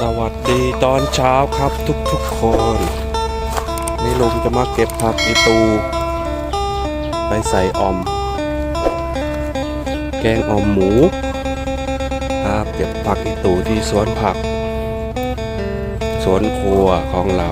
สวัสดีตอนเช้าครับทุกๆคนนี่ลุงจะมาเก็บผักอีตู ไปใส่ออม แกงออมหมู ครับเก็บผักอีตูที่สวนผัก สวนครัวของเรา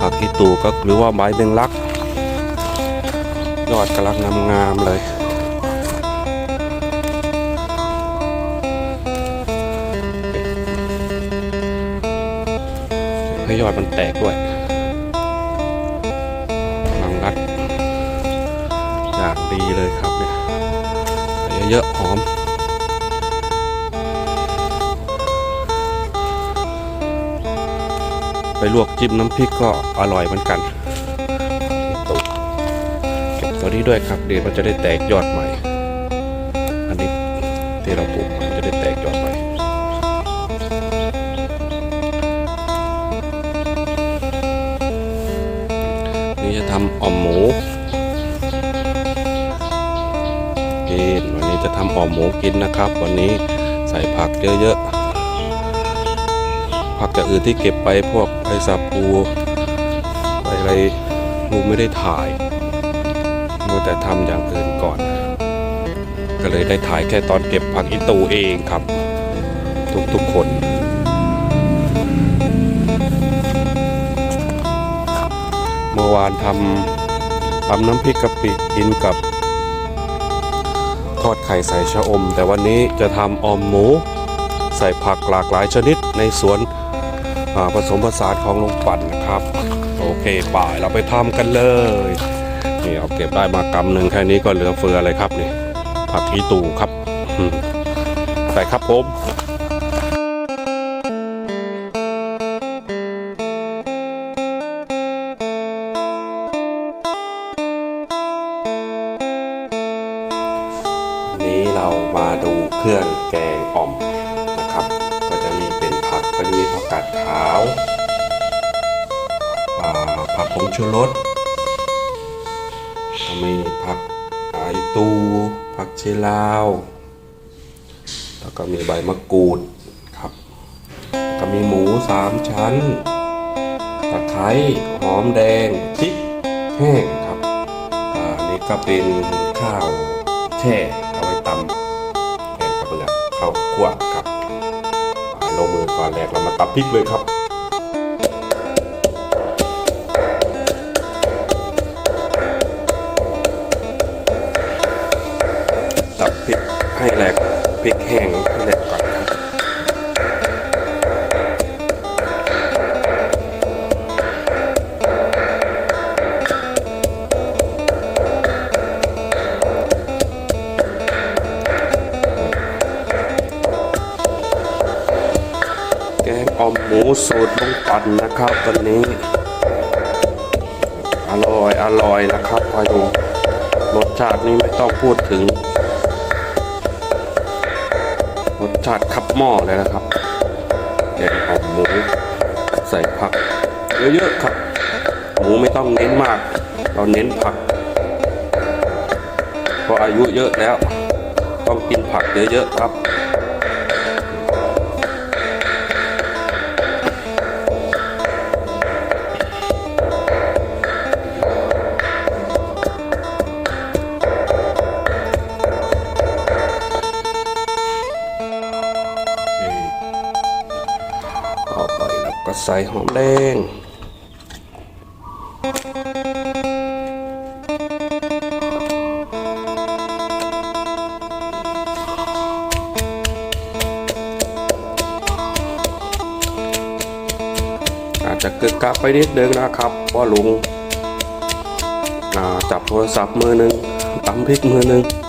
ผักอีตูก็หรือว่าไม้เบงลัก ยอดกำลังงามๆเลย ให้ยอดมันแตกด้วยลังรัดอย่างดีเลยครับเนี่ยเยอะๆหอมไปลวกจิ้มน้ำพริกก็อร่อยเหมือนกันตุ๊บเก็บตัวนี้ด้วยครับเดี๋ยวมันจะได้แตกยอดใหม่ อันนี้ที่เราปลูก อ่อมหมูกินวันนี้จะทำอ่อมหมูกินนะครับ วันนี้ใส่ผักเยอะๆผักจากอื่นที่เก็บไปพวกไอซาปูอะไรลูไม่ได้ถ่ายมัวแต่ทำอย่างอื่นก่อน ก็เลยได้ถ่ายแค่ตอนเก็บผักอิตูเองครับ ทุกๆคน มื่อวานทำทำน้ำพริกกะปิกินกับ ทอดไข่ใส่ชะอม แต่วันนี้จะทำออมหมู ใส่ผักหลากหลายชนิดในสวนผสมผสานของลุงปั่นนะครับ โอเคป่ายเราไปทำกันเลยนี่เอาเก็บได้มากำหนึ่งแค่นี้ก็เหลือเฟือเลยครับนี่ผักอีตูครับใส่ครับผม นะครับ ก็จะมีเป็นผักก็จะมีผักกาดขาวผักผงชูรสก็มีผักไอตู ผักเชลาว แล้วก็มีใบมะกรูดครับแล้วก็มีหมูสามชั้น ตะไคร้หอมแดงพริกแห้งครับอ่าอันนี้ก็เป็นข้าวแช่ วคั่วครับอ่าลงมือก่อนแรกเรามาตับพริกเลยครับตับพริกให้แหลกพริกแห้งให้แหลก หมูสูตรลุงปั่นนะครับวันนี้ อร่อยอร่อยนะครับคอยดูรสชาตินี้ไม่ต้องพูดถึง รสชาติขับหม้อเลยนะครับแกงอ่อมหมูใส่ผักเยอะๆครับ หมูไม่ต้องเน้นมาก เราเน้นผักเพราะอายุเยอะแล้ว ต้องกินผักเยอะๆครับ ส่หอมแดง อาจจะกึกกักไปนิดนึงนะครับพราลุงจับโทรศัพท์มือหนึ่งตำพริกมือหนึ่ง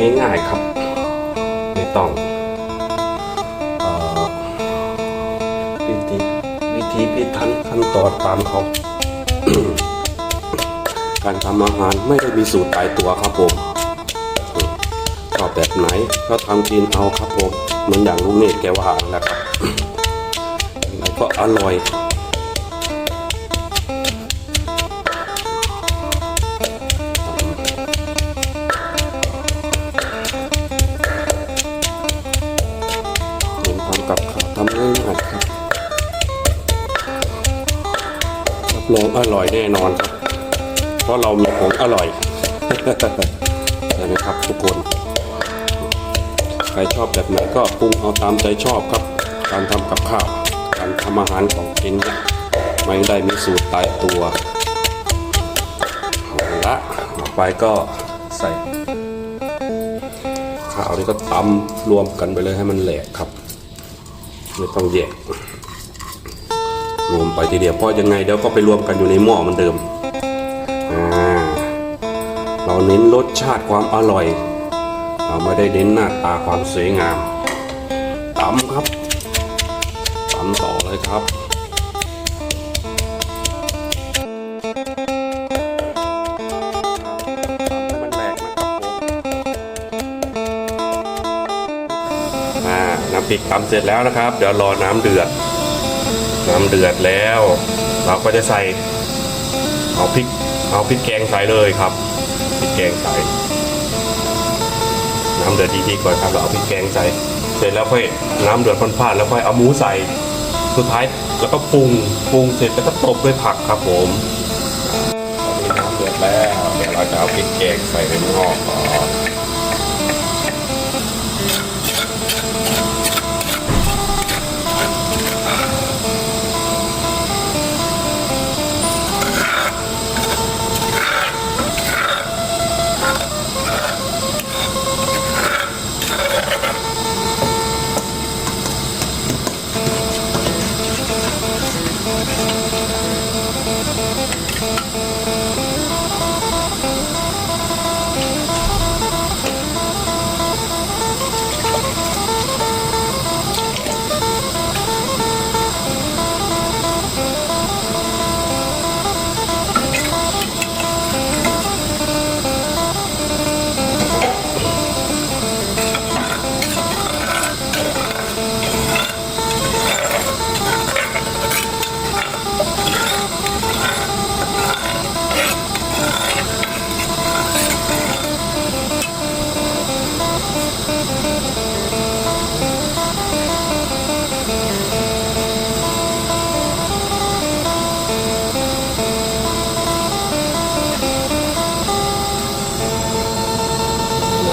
ง่ายๆครับไม่ต้องวิธีวิธีพิถันขั้นตอนตามเขาการทำอาหารไม่ได้มีสูตรตายตัวครับผมชอบแบบไหนก็ทำกินเอาครับผมเหมือนอย่างลุงเนตแกว่านะครับก็อร่อย รับรองอร่อยแน่นอนครับ เพราะเรามีของอร่อยใช่ไหมครับทุกคน ใครชอบแบบไหนก็ปรุงเอาตามใจชอบครับ การทำกับข้าว การทำอาหารของกินเนี่ยไม่ได้มีสูตรตายตัวเอาละต่อไปก็ใส่ข้าวนี่ก็ตำรวมกันไปเลยให้มันแหลกครับไม่ต้องแยก รวมไปทีเดียวเพราะยังไงเดี๋ยวก็ไปรวมกันอยู่ในหม้อเหมือนเดิมเราเน้นรสชาติความอร่อย เราไม่ได้เน้นหน้าตาความสวยงามตำครับตำต่อเลยครับให้มันแหลกนะครับผมอ่าน้ำพริกตำเสร็จแล้วนะครับ เดี๋ยวรอน้ำเดือด น้ำเดือดแล้ว เราก็จะใส่เอาพริกเอาพริกแกงใส่เลยครับพริกแกงใส่น้ำเดือดดีๆก่อนครับเราเอาพริกแกงใส่ เสร็จแล้วค่อยน้ำเดือดพ่านแล้วค่อยเอาหมูใส่สุดท้ายแล้วก็ปรุงปรุงเสร็จแล้วก็ตบด้วยผักครับผมตอนนี้น้ำเดือดแล้วเดี๋ยวเราจะเอาพริกแกงใส่ในหม้อก่อน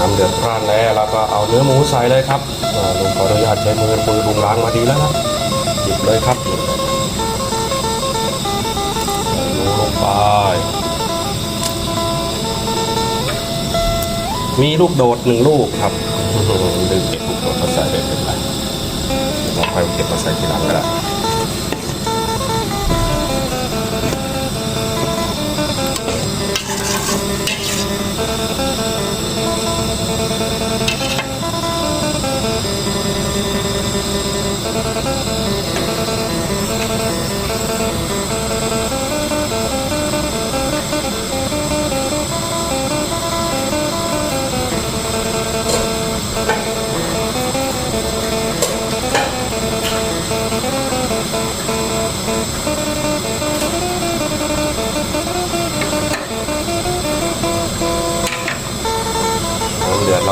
น้ำเดือดพร่านแล้วเราก็เอาเนื้อหมูใส่เลยครับลุงขออนุญาตใช้มือปืนลุงล้างมาดีแล้วนะหยิบเลยครับดูลงไปมีลูกโดดหนึ่งลูกครับลืมเก็บลูกโดดมาใส่เลยเป็นไรเลยวเราค่อยเก็บมาใส่ทีหลังก็ได้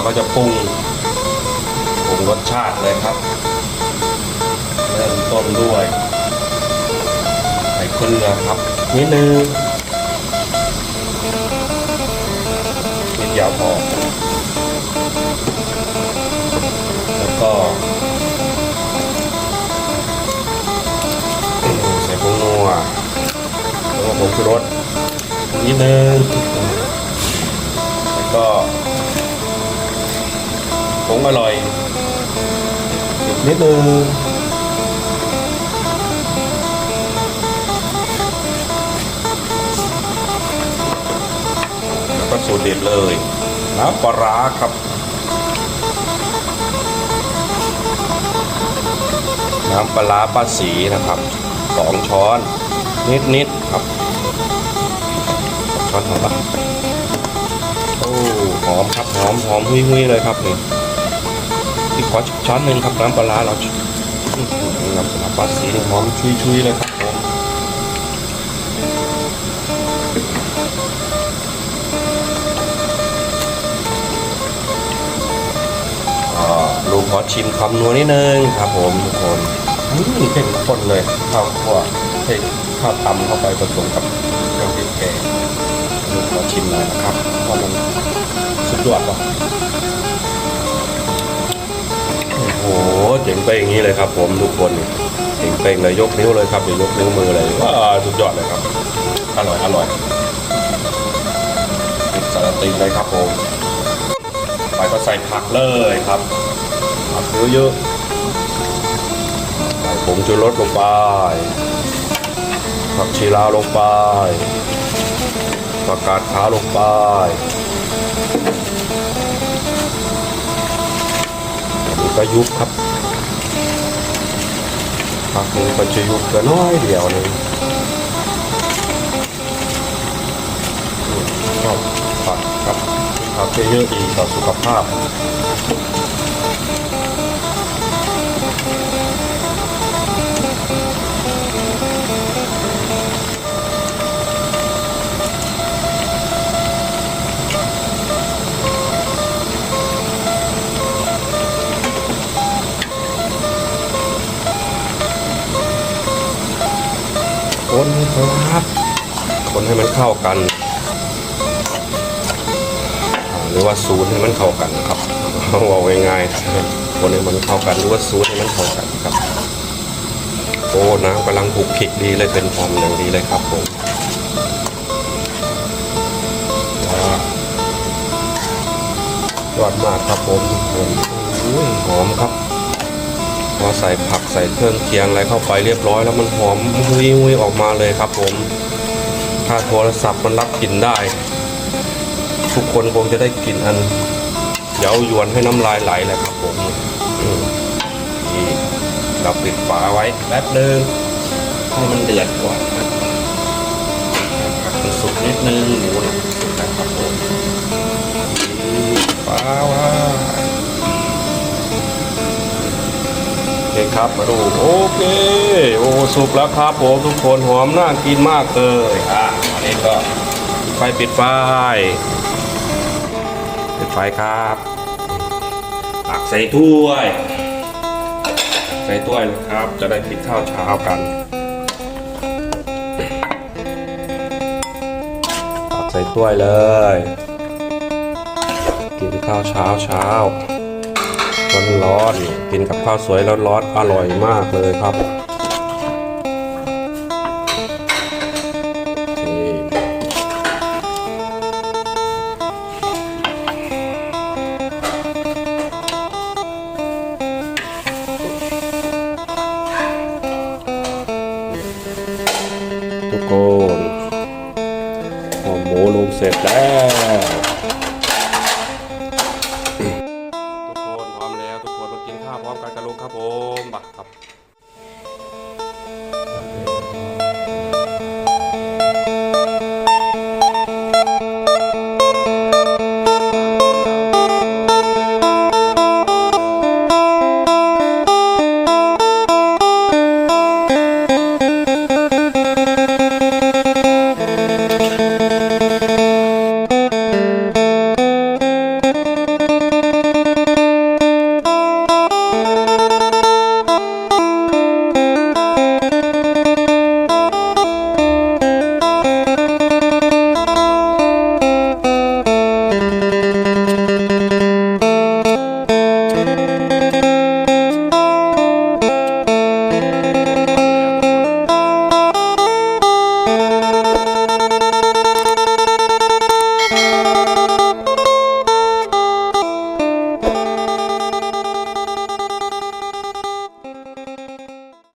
ก็จะปรุงปรุงรสชาติเลยครับเริ่มต้นด้วยใส่เกลือครับนิดนึงนิดเดียวพอแล้วก็ใส่ผงนัวแล้วก็ผงชูรสนิดนึงแล้วก็ อร่อยอีกนิดนึงสูตรเด็ดเลยน้ำปลาร้าครับ น้ำปลาร้าป้าสีนะครับสองช้อน นิดๆครับ ช้อนหอมปะโอ้หอมครับหอมหอมหุยๆเลยครับนี่ ที่ขอช้อนหนึ่งครับน้ำปลาเราน้ำปลาป้าสีหอมชุยๆเลยครับผมลูกขอชิมคำนัวนิดนึงครับผมทุกคนอืมเข้มข้นเลยข้าวคั่วเฮ้ข้าวตำเข้าไปผสมกับเครื่องพริกแกงลูกขอชิมหน่อยนะครับว่ามันสุดยอดป่ะ หเจ๋งไปอย่างนี้เลยครับ ผมทุกคนเจ๋งเป้งเลยยกนิ้วเลยครับยกนิ้วมือเลยว้าสุดยอดเลยครับ อร่อยอร่อยสารติงเลยครับผมไปก็ใส่ผักเลยครับผักเยอะๆใส่ผงชูรสลงไปผักชีลาวลงไปผักกาดขาวลงไป ก็ยุบครับผักนี้ก็จะยุบก็น้อยเดียวหนึงชอบผักครับผักเยอะๆดีต่อสุขภาพ คนให้มันเข้ากัน หรือว่าซูนให้มันเข้ากันครับว่าง่ายๆคนให้มันเข้ากันหรือว่าซูนให้มันเข้ากันครับโอ้น้ำกำลังผุกขิกดีเลยเป็นฟอร์มอย่างดีเลยครับผมยอดมากครับผมทุกคนอุ้ยหอมครับ พอใส่ผักใส่เครื่องเคียงอะไรเข้าไปเรียบร้อยแล้วมันหอมหุยหุยออกมาเลยครับผมาโทรศัพท์มันรับกลิ่นได้ ทุกคนคงจะได้กลิ่นอันเย้ายวนให้น้ำลายไหลเลยครับผมนี่เราปิดฝาไว้แป๊บนึงให้มันเดือดก่อนมันสุกนิดนึงหมูนี่ยสุกแล้วครับผมฝาไว้โอเคครับมาดูโอเค โอ้สุกแล้วครับผมทุกคนหอมน่ากินมากเลยอะ นี้ก็ไฟปิดไฟปิดไฟครับตักใส่ถ้วย ใส่ถ้วยเลยครับ จะได้กินข้าวเช้ากันตักใส่ถ้วยเลย กินข้าวเช้าเช้าร้อนๆกินกับข้าวสวยร้อนๆอร่อยมากเลยครับ